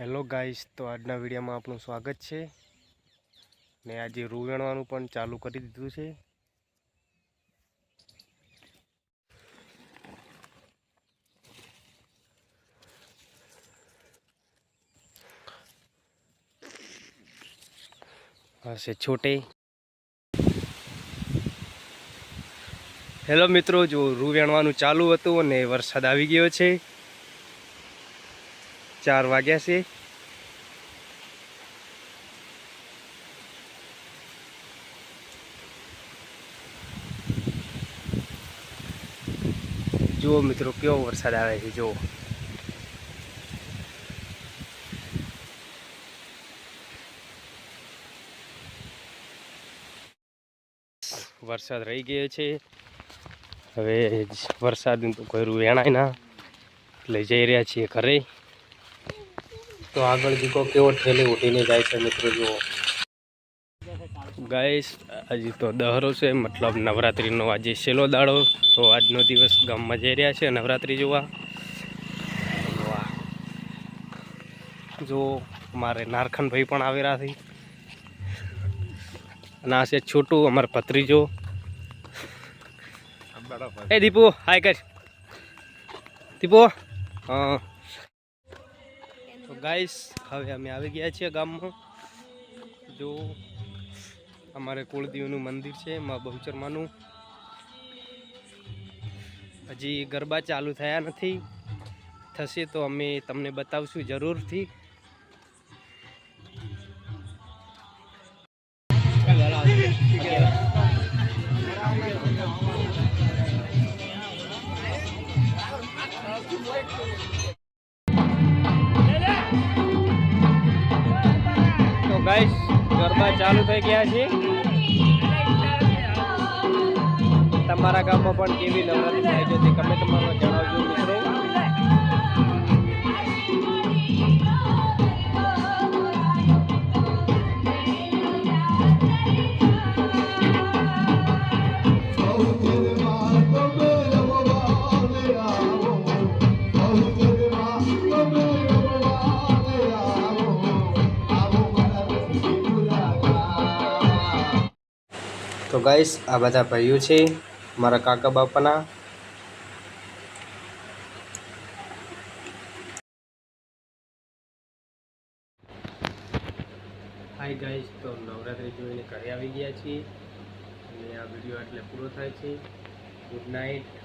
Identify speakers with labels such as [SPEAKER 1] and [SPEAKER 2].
[SPEAKER 1] Hello guys, તો આજના વિડીયોમાં આપનું સ્વાગત છે. ને આજે રૂ વેણવાનું પણ ચાલુ કરી દીધું છે. હશે છોટે. હેલો મિત્રો, જો રૂ વેણવાનું ચાલુ હતું અને વરસાદ આવી ગયો છે ચાર વાગ્યા છે જુઓ મિત્રો કેવો વરસાદ આવે છે જુઓ વરસાદ રહી ગયો છે હવે વરસાદનું તો કોઈ વેણાય ના એટલે જઈ રહ્યા છીએ ઘરે તો આગળ જીકો કેવો ઠેલી ઉઠીને જાય છે મિત્રો જુઓ. ગાઈસ હજી તો દહરો છે, મતલબ નવરાત્રિનો આજે છેલ્લો દાડો. તો આજનો દિવસ ગામમાં જઈ રહ્યા છે, નવરાત્રિ જોવા. જો મારે નારખનભાઈ પણ આવી રહ્યા છે. અને આ છે છોટું, અમારો ભત્રીજો. એ દીપુ, હાય કર. દીપુ, હા. તો ગાઈસ, હવે અમે આવી ગયા છીએ ગામમાં. જો અમારે કુળદેવનું મંદિર છે, મા બહુચરમાનું. હજી ગરબા ચાલુ થયા નથી. થશે તો અમે તમને બતાવશું જરૂરથી. ગાઈસ, ગરબા ચાલુ થઈ ગયા છે. તમારા ગામમાં પણ કેવી નવરાત્રી થાય છે તે કમેન્ટમાં જણાવજો મિત્રો. તો ગાઈસ આ બધા ભાઈઓ છે, મારા કાકા બાપાના. હાય ગાઈસ તો નવરાત્રી જોઈને ઘરે આવી ગયા છીએ. અને આ વીડિયો એટલે પૂરો થાય છે. Good night